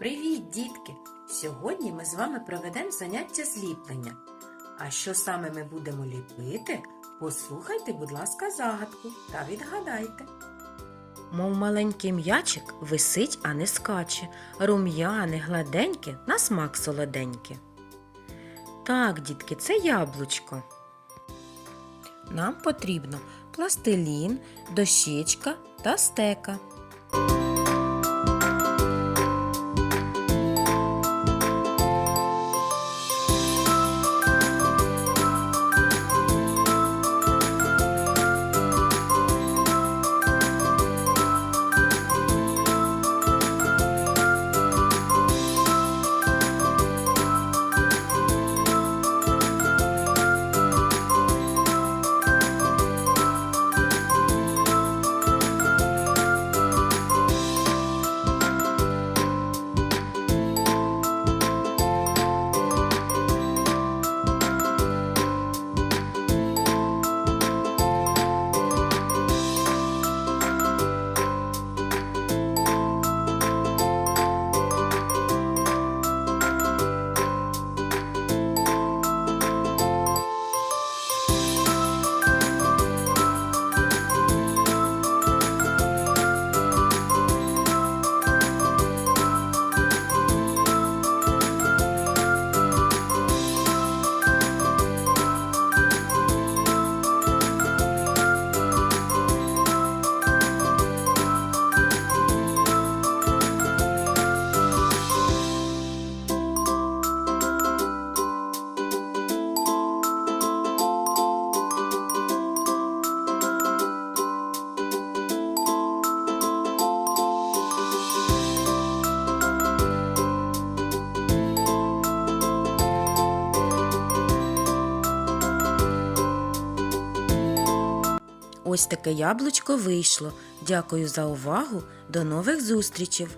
Привіт, дітки! Сьогодні ми з вами проведемо заняття зліплення. А що саме ми будемо ліпити? Послухайте, будь ласка, загадку та відгадайте. Мов маленький м'ячик висить, а не скаче, рум'яне, гладеньке, на смак солоденьке. Так, дітки, це яблучко. Нам потрібно пластилін, дощечка та стека. Ось таке яблучко вийшло. Дякую за увагу. До нових зустрічей!